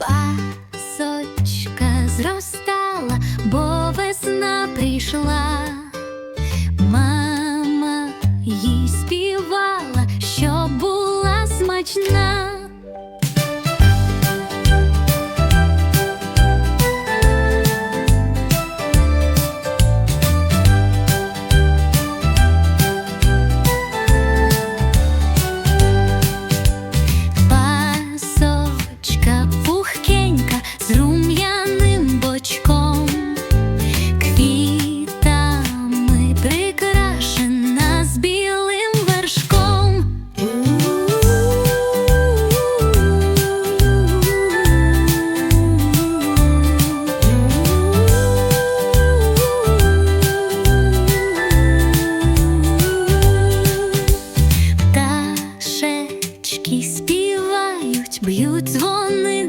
Пасочка зростала, бо весна прийшла. Мама їй співала, що була смачна. Пташечки співають, б'ють дзвони